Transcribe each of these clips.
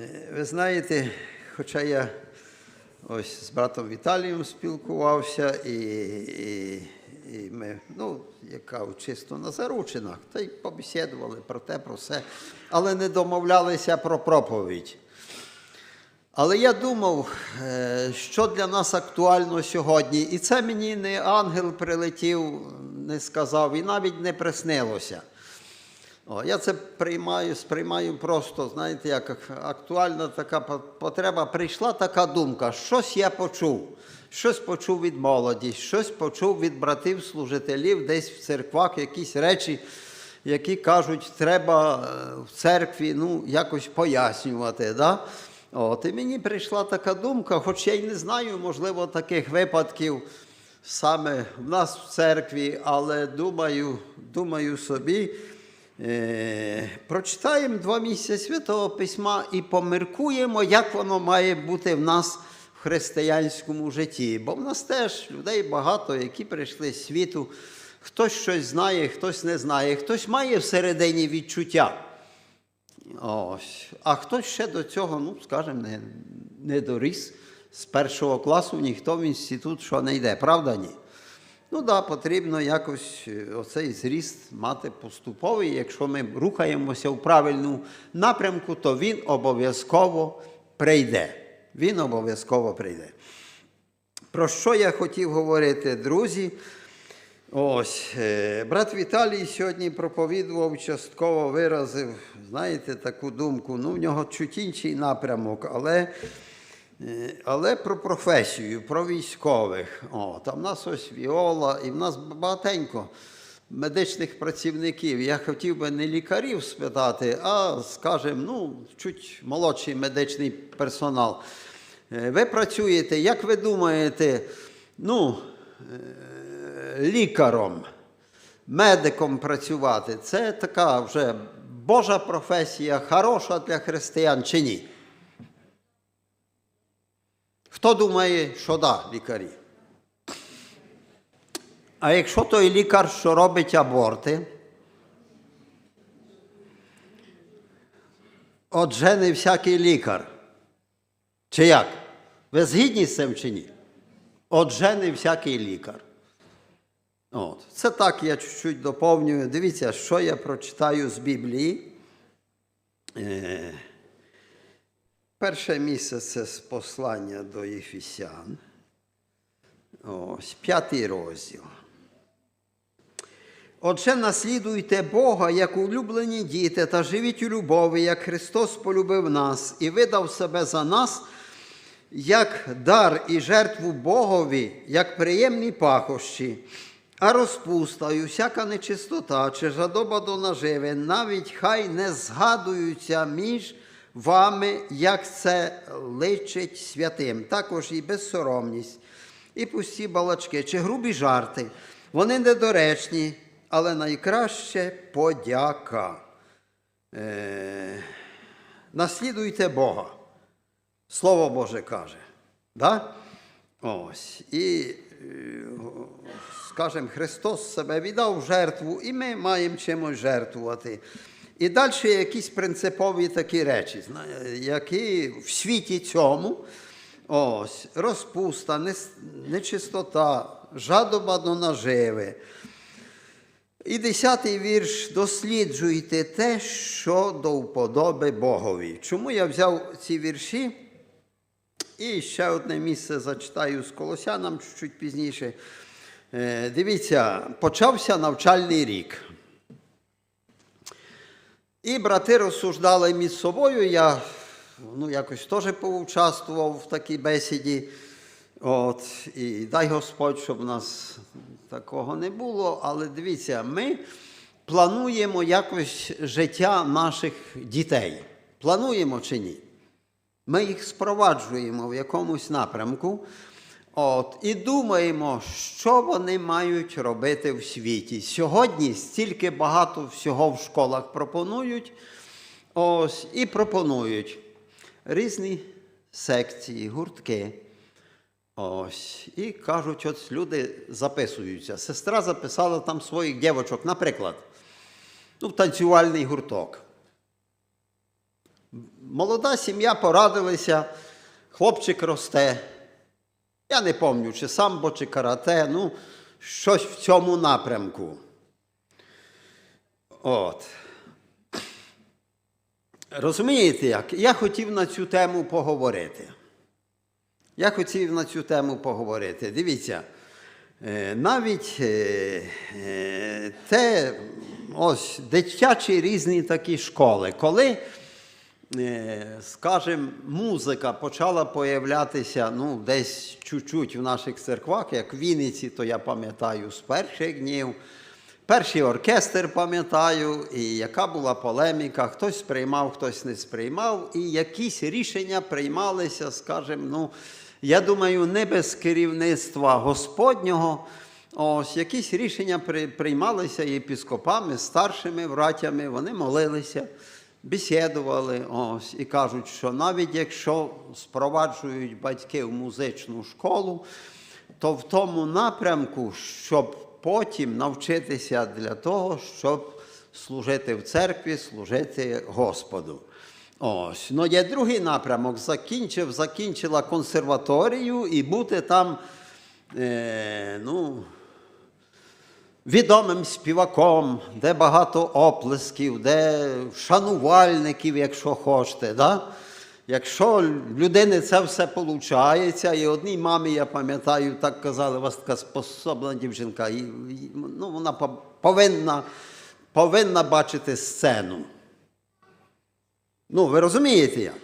Е, Ви знаєте, хоча я ось з братом Віталієм спілкувався, і, і, і ми, ну, яка чисто на заручинах, та й побесідували про те, про все, але не домовлялися про проповідь. Але я думав, е, що для нас актуально сьогодні. І це мені не ангел прилетів, не сказав, і навіть не приснилося. О, я це приймаю, сприймаю просто, знаєте, як актуальна така потреба. Прийшла така думка, щось я почув, щось почув від молоді, щось почув від братів-служителів десь в церквах, якісь речі, які кажуть, треба е, в церкві ну, якось пояснювати. Да? От, і мені прийшла така думка, хоч я й не знаю, можливо, таких випадків саме в нас в церкві, але думаю, думаю собі. Е, прочитаємо два місця Святого Письма і поміркуємо, як воно має бути в нас в християнському житті. Бо в нас теж людей багато, які прийшли з світу. Хтось щось знає, хтось не знає, хтось має всередині відчуття. Ось. А хтось ще до цього, ну, скажімо, не, не доріс. З першого класу ніхто в інститут що не йде, правда ні? Ну да, потрібно якось е, оцей зріст мати поступовий. Якщо ми рухаємося в правильному напрямку, то він обов'язково прийде. Він обов'язково прийде. Про що я хотів говорити, друзі? Ось, е, брат Віталій сьогодні проповідував, частково виразив, знаєте, таку думку. Ну, в нього чуть інший напрямок, але, але про професію, про військових. О, там в нас ось Віола, і в нас багатенько медичних працівників. Я хотів би не лікарів спитати, а, скажімо, ну, чуть молодший медичний персонал. Е, Ви працюєте, як ви думаєте, ну, е, лікаром, медиком працювати це така вже Божа професія, хороша для християн чи ні? Хто думає, що да, лікарі? А якщо той лікар, що робить аборти, отже, не всякий лікар. Чи як? Ви згідні з цим чи ні? Отже, не всякий лікар. От. Це так я чуть-чуть доповнюю. Дивіться, що я прочитаю з Біблії. Перше місце це з послання до Єфісян. Ось, п'ятий розділ. Отже, наслідуйте Бога, як улюблені діти, та живіть у любові, як Христос полюбив нас і видав себе за нас, як дар і жертву Богові, як приємні пахощі, а розпуста і всяка нечистота чи жадоба до наживи, навіть хай не згадуються між вами, як це личить святим, також і безсоромність, і пусті балачки, чи грубі жарти. Вони недоречні, але найкраще подяка. Е, наслідуйте Бога. Слово Боже каже. Да? Ось. І, е, скажімо, Христос себе віддав жертву, і ми маємо чимось жертвувати. І далі якісь принципові такі речі, які в світі цьому ось, розпуста, нечистота, жадоба до наживи. І десятий вірш досліджуйте те, що до вподоби Богові. Чому я взяв ці вірші? І ще одне місце зачитаю з Колосянам чуть пізніше. Е, Дивіться, почався навчальний рік. І брати розсуждали між собою. Я ну, якось теж поучаствував в такій бесіді. От, і дай Господь, щоб у нас такого не було. Але дивіться, ми плануємо якось життя наших дітей. Плануємо чи ні? Ми їх спроваджуємо в якомусь напрямку. От, і думаємо, що вони мають робити в світі. Сьогодні стільки багато всього в школах пропонують. Ось, і пропонують різні секції, гуртки. Ось. І кажуть, от люди записуються. Сестра записала там своїх дівочок, наприклад, ну, танцювальний гурток. Молода сім'я порадилися, хлопчик росте. Я не пам'ятаю, чи самбо, чи карате, ну, щось в цьому напрямку. От. Розумієте як? Я хотів на цю тему поговорити. Я хотів на цю тему поговорити. Дивіться, е, навіть е, е, те, ось дитячі різні такі школи, коли, скажімо, музика почала появлятися ну, десь чуть-чуть в наших церквах, як в Вінниці, то я пам'ятаю з перших днів. Перший оркестр пам'ятаю, і яка була полеміка, хтось сприймав, хтось не сприймав, і якісь рішення приймалися, скажімо, ну, я думаю, не без керівництва Господнього. Ось якісь рішення приймалися єпіскопами, старшими братями, вони молилися, бесідували, ось, і кажуть, що навіть якщо спроваджують батьки в музичну школу, то в тому напрямку, щоб потім навчитися для того, щоб служити в церкві, служити Господу. Ось. Ну, є другий напрямок. Закінчив, закінчила консерваторію і бути там, е, ну, відомим співаком, де багато оплесків, де шанувальників, якщо хочете. Да? Якщо людини це все виходить, і одній мамі, я пам'ятаю, так казали, у вас така способна дівчинка, і, ну, вона повинна, повинна бачити сцену. Ну, ви розумієте як?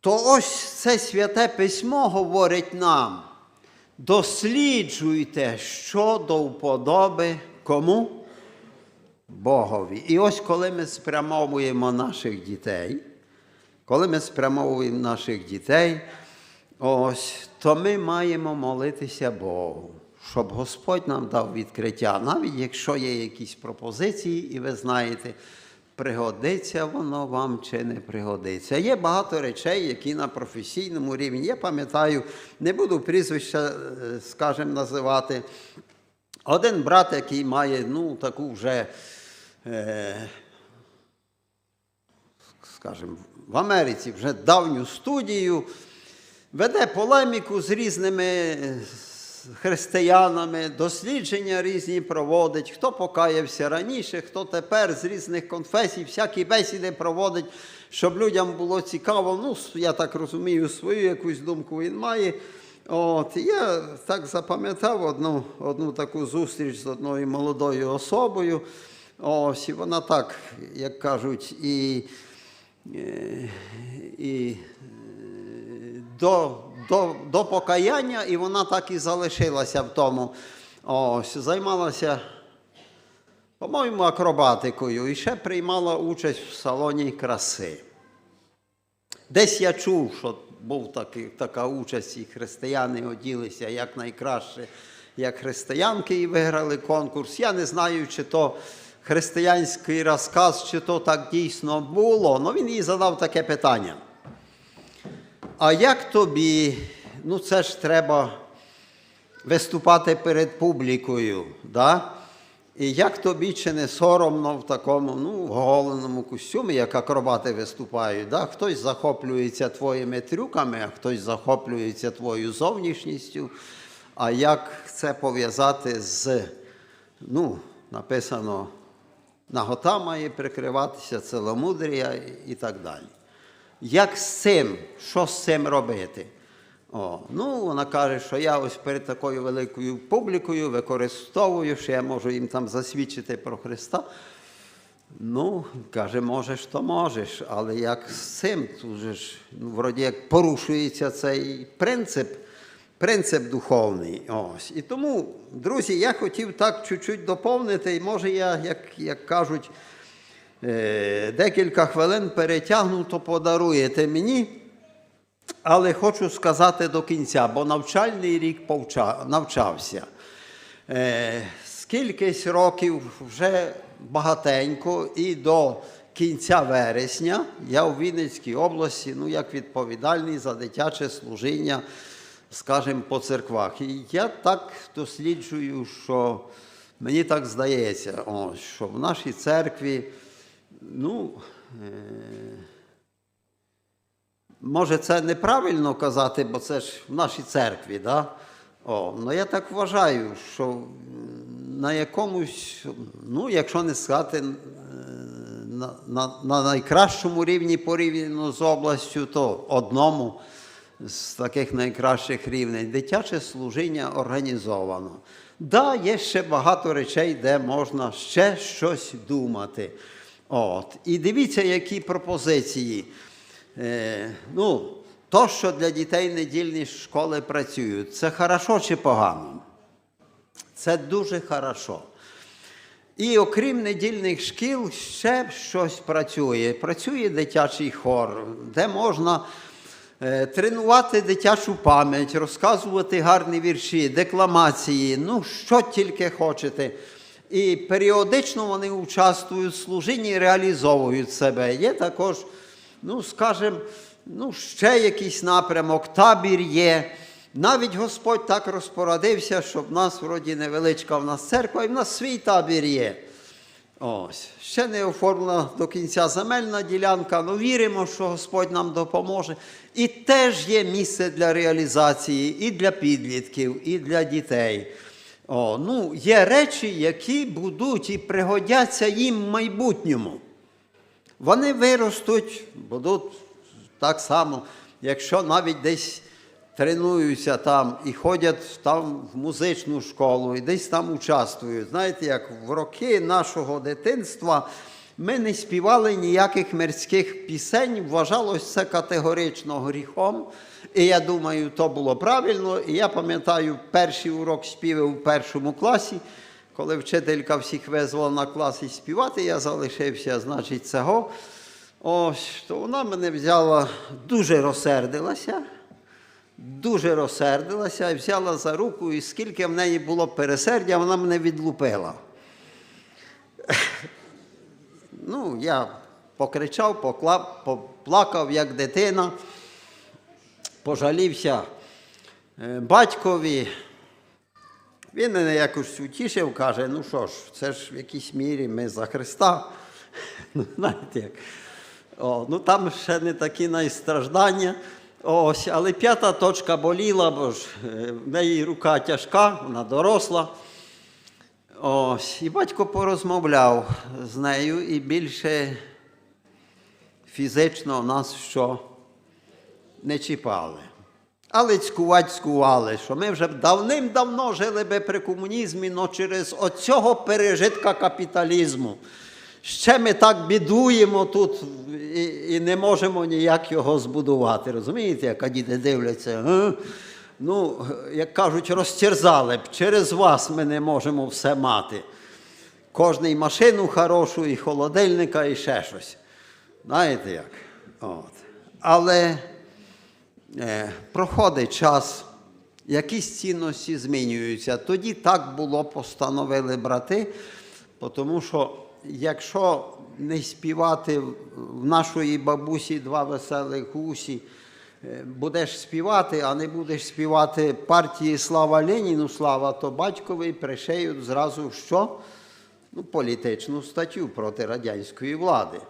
То ось це святе письмо говорить нам: досліджуйте, що до вподоби кому? Богові. І ось коли ми спрямовуємо наших дітей, коли ми спрямовуємо наших дітей, ось, то ми маємо молитися Богу, щоб Господь нам дав відкриття, навіть якщо є якісь пропозиції, і ви знаєте, пригодиться воно вам чи не пригодиться. Є багато речей, які на професійному рівні. Я пам'ятаю, не буду прізвища, е, скажімо, називати. Один брат, який має ну, таку вже. Е, скажімо, в Америці вже давню студію, веде полеміку з різними е, християнами, дослідження різні проводить, хто покаявся раніше, хто тепер з різних конфесій, всякі бесіди проводить, щоб людям було цікаво. Ну, я так розумію, свою якусь думку він має. От, я так запам'ятав одну, одну таку зустріч з одною молодою особою. Ось, і вона так, як кажуть, і, е, і е, до, до, до покаяння, і вона так і залишилася в тому. Ось, займалася, по-моєму, акробатикою і ще приймала участь в салоні краси. Десь я чув, що був такий, така участь, і християни оділися як найкраще, як християнки і виграли конкурс. Я не знаю, чи то християнський розказ, чи то так дійсно було. але він їй задав таке питання. А як тобі, ну це ж треба виступати перед публікою, да? І як тобі чи не соромно в такому ну, голеному костюмі, як акробати виступають? Да? Хтось захоплюється твоїми трюками, а хтось захоплюється твоєю зовнішністю. А як це пов'язати з, ну, написано, нагота має прикриватися, целомудрія і так далі. Як з цим, що з цим робити? О, ну, вона каже, що я ось перед такою великою публікою використовую, що я можу їм там засвідчити про Христа. Ну, каже, можеш, то можеш, але як з цим, тут же ж, ну, вроді як порушується цей принцип, принцип духовний. Ось. І тому, друзі, я хотів так чуть-чуть доповнити, і може я, як, як кажуть, декілька хвилин перетягну, то подаруєте мені. Але хочу сказати до кінця, бо навчальний рік навчався. Е, скількись років вже багатенько, і до кінця вересня я у Вінницькій області, ну як відповідальний за дитяче служіння, скажімо, по церквах. І я так досліджую, що мені так здається, що в нашій церкві, ну. Е, може, це неправильно казати, бо це ж в нашій церкві, да? О, ну я так вважаю, що на якомусь, ну, якщо не сказати, е, на, на, на найкращому рівні порівняно з областю, то одному з таких найкращих рівнень дитяче служіння організовано. Да, є ще багато речей, де можна ще щось думати. От. І дивіться, які пропозиції. Е, ну, то, що для дітей недільні школи працюють, це хорошо чи погано? Це дуже хорошо. І окрім недільних шкіл, ще щось працює. Працює дитячий хор, де можна е, тренувати дитячу пам'ять, розказувати гарні вірші, декламації, ну, що тільки хочете. І періодично вони участвують в служінні і реалізовують себе. Є також, ну, скажімо, ну, ще якийсь напрямок, табір є. Навіть Господь так розпорадився, що в нас вроді невеличка в нас церква, і в нас свій табір є. Ось. Ще не оформлена до кінця земельна ділянка, але віримо, що Господь нам допоможе. І теж є місце для реалізації і для підлітків, і для дітей. О, ну, є речі, які будуть і пригодяться їм в майбутньому. Вони виростуть, будуть так само, якщо навіть десь тренуються там і ходять там в музичну школу, і десь там участвують. Знаєте, як в роки нашого дитинства ми не співали ніяких мирських пісень, вважалось це категорично гріхом. І я думаю, то було правильно. І я пам'ятаю перший урок співів у першому класі. Коли вчителька всіх визвала на клас і співати, я залишився, значить, цього. Ось, то вона мене взяла, дуже розсердилася, дуже розсердилася взяла за руку, і скільки в неї було пересердя, вона мене відлупила. Ну, я покричав, покла- поплакав, як дитина, пожалівся е, батькові. Він мене якось утішив, каже, ну що ж, це ж в якійсь мірі ми за Христа. Ну, знаєте як. О, ну там ще не такі найстраждання. Ось, але п'ята точка боліла, бо ж е, в неї рука тяжка, вона доросла. Ось, і батько порозмовляв з нею і більше фізично нас що не чіпали. Але цькувать цькували, що ми вже давним-давно жили би при комунізмі, але через оцього пережитка капіталізму. Ще ми так бідуємо тут і, і не можемо ніяк його збудувати. Розумієте, як діти дивляться? «Га? Ну, як кажуть, розтерзали б. Через вас ми не можемо все мати. Кожний машину хорошу, і холодильника, і ще щось. Знаєте як? От. Але е, проходить час, якісь цінності змінюються. Тоді так було, постановили брати, тому що якщо не співати в нашої бабусі два веселих гусі, будеш співати, а не будеш співати партії Слава Леніну, слава, то батькові пришиють зразу що? Ну, політичну статтю проти радянської влади.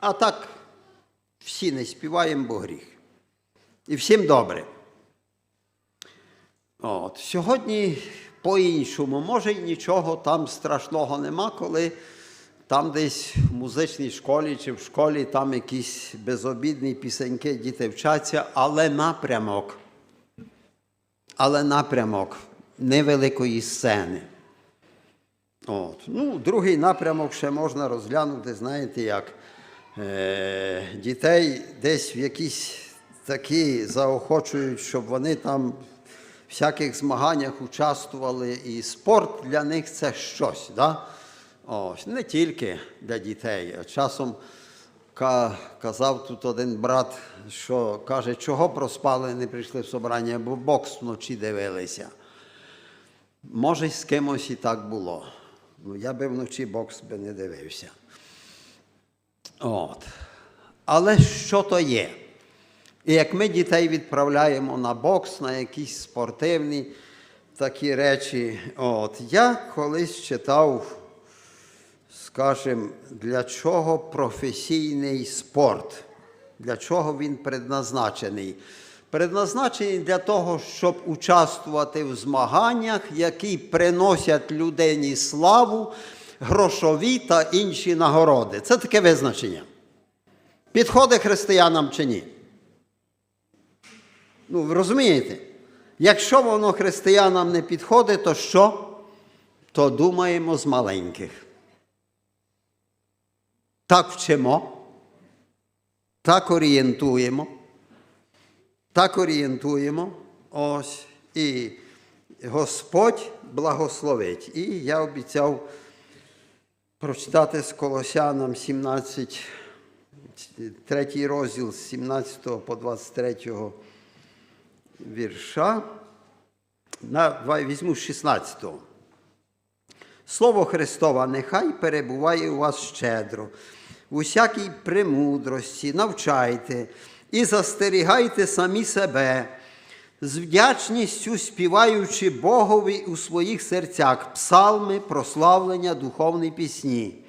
А так всі не співаємо, бо гріх. І всім добре. От. Сьогодні по-іншому, може, й нічого там страшного нема, коли там десь в музичній школі чи в школі там якісь безобідні пісеньки, діти вчаться, але напрямок. Але напрямок невеликої сцени. От. Ну, другий напрямок ще можна розглянути, знаєте, як е, дітей десь в якісь такі заохочують, щоб вони там в всяких змаганнях участвували, і спорт для них це щось. Да? Ось, не тільки для дітей. Часом казав тут один брат, що каже, чого проспали, не прийшли в собрання, бо бокс вночі дивилися. Може, з кимось і так було. Ну, я би вночі бокс би не дивився. От. Але що то є? І як ми дітей відправляємо на бокс, на якісь спортивні такі речі. От. Я колись читав, скажімо, для чого професійний спорт. Для чого він предназначений? Предназначений для того, щоб участвувати в змаганнях, які приносять людині славу, грошові та інші нагороди. Це таке визначення. Підходить християнам чи ні? Ну, ви розумієте? Якщо воно християнам не підходить, то що? То думаємо з маленьких. Так вчимо, так орієнтуємо, так орієнтуємо. Ось. І Господь благословить. І я обіцяв прочитати з Колосянам 17, третій розділ з 17 по 23 вірша. На, візьму з 16-го. Слово Христова нехай перебуває у вас щедро, усякій премудрості, навчайте і застерігайте самі себе, з вдячністю співаючи Богові у своїх серцях псалми, прославлення, духовні пісні.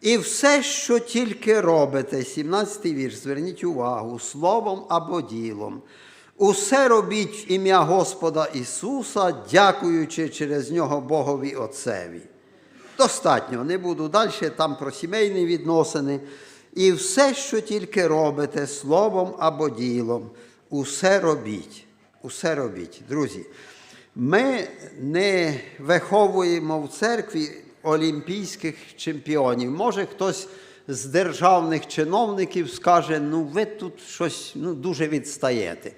І все, що тільки робите, 17-й вірш, зверніть увагу, словом або ділом. Усе робіть в ім'я Господа Ісуса, дякуючи через нього Богові Отцеві. Достатньо, не буду далі, там про сімейні відносини. І все, що тільки робите словом або ділом, усе робіть. Усе робіть. Друзі, ми не виховуємо в церкві олімпійських чемпіонів. Може, хтось з державних чиновників скаже, ну ви тут щось ну, дуже відстаєте.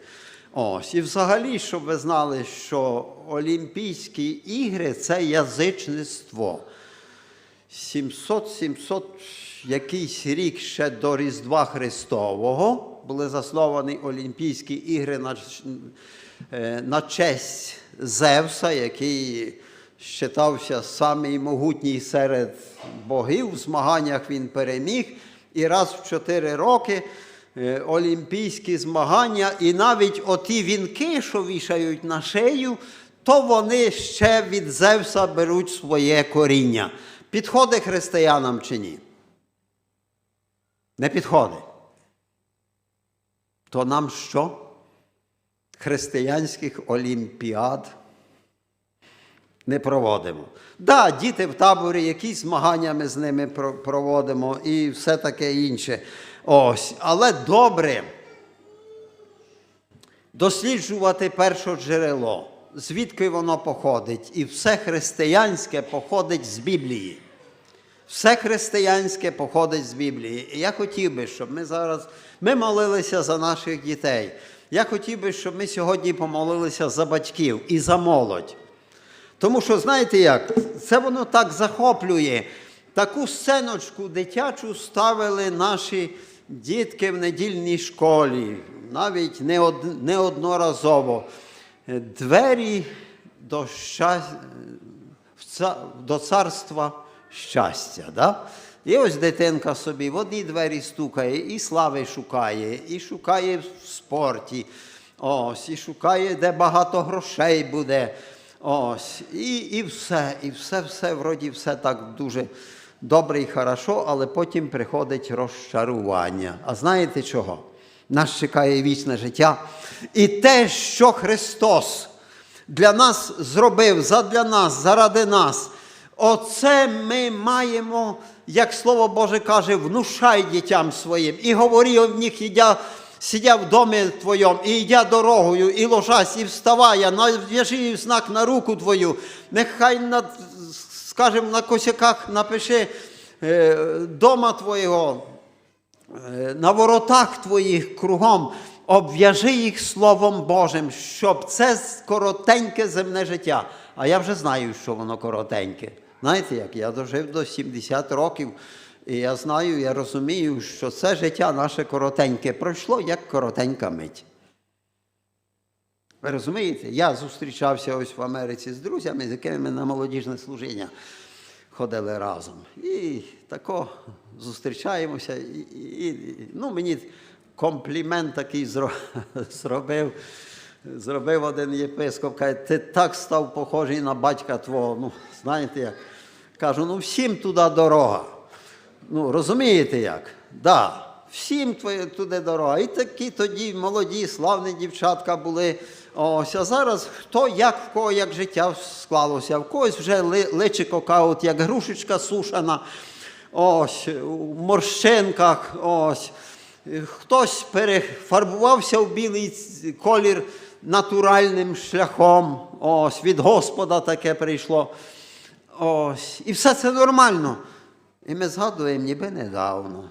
Ось, і взагалі, щоб ви знали, що Олімпійські ігри це язичництво. 700-700 якийсь рік ще до Різдва Христового були засновані Олімпійські ігри на, е, на честь Зевса, який вважався самий могутній серед богів. В змаганнях він переміг. І раз в 4 роки е, олімпійські змагання, і навіть оті вінки, що вішають на шию, то вони ще від Зевса беруть своє коріння. Підходить християнам чи ні? Не підходить. То нам що? Християнських олімпіад не проводимо. Да, діти в таборі, якісь змагання ми з ними проводимо і все таке інше. Ось. Але добре досліджувати перше джерело, звідки воно походить. І все християнське походить з Біблії. Все християнське походить з Біблії. І я хотів би, щоб ми зараз ми молилися за наших дітей. Я хотів би, щоб ми сьогодні помолилися за батьків і за молодь. Тому що, знаєте як, це воно так захоплює. Таку сценочку дитячу ставили наші дітки в недільній школі, навіть не од- неодноразово. Е, Двері до, ща... в ца- до царства щастя. Да? І ось дитинка собі в одні двері стукає, і слави шукає, і шукає в спорті. Ось, і шукає, де багато грошей буде. Ось, і, і все, і все, все, вроді, все так дуже добре і хорошо, але потім приходить розчарування. А знаєте чого? Нас чекає вічне життя. І те, що Христос для нас зробив, задля нас, заради нас. Оце ми маємо, як Слово Боже каже, внушай дітям своїм. І говори в них, ідя, сидя в домі твоєму, і йдя дорогою, і ложась, і вставая, нав'яжи знак на руку твою, нехай над, скажем, на косяках напиши е, дома твого, е, на воротах твоїх кругом, обв'яжи їх Словом Божим, щоб це коротеньке земне життя. А я вже знаю, що воно коротеньке. Знаєте, як я дожив до 70 років, і я знаю, я розумію, що це життя наше коротеньке пройшло як коротенька мить. Ви розумієте? Я зустрічався ось в Америці з друзями, з якими ми на молодіжне служіння ходили разом. І тако зустрічаємося. І, і, ну, мені комплімент такий зробив. Зробив один єпископ, каже, ти так став похожий на батька твого. Ну, знаєте як? Кажу, ну всім туди дорога. Ну, розумієте як? Да, Всім туди дорога. І такі тоді молоді, славні дівчатка були. Ось, а зараз хто як в кого як життя склалося, в когось вже ли, личико каут, як грушечка сушена, ось, у морщинках, ось. Хтось перефарбувався в білий колір натуральним шляхом. Ось, від Господа таке прийшло. Ось. І все це нормально. І ми згадуємо ніби недавно.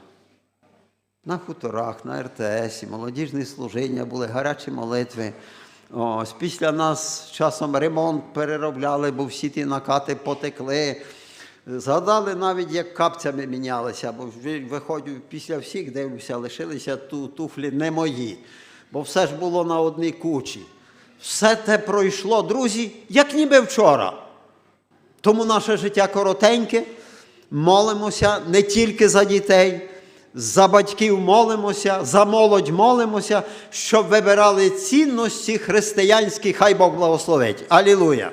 На хуторах, на РТС, молодіжні служіння були гарячі молитви. Ось, після нас часом ремонт переробляли, бо всі ті накати потекли. Згадали навіть, як капцями мінялися, бо ви- виходжу після всіх, дивлюся, лишилися ту, туфлі не мої, бо все ж було на одній кучі. Все те пройшло, друзі, як ніби вчора. Тому наше життя коротеньке. Молимося не тільки за дітей, за батьків молимося, за молодь молимося, щоб вибирали цінності християнські, хай Бог благословить. Алілуя!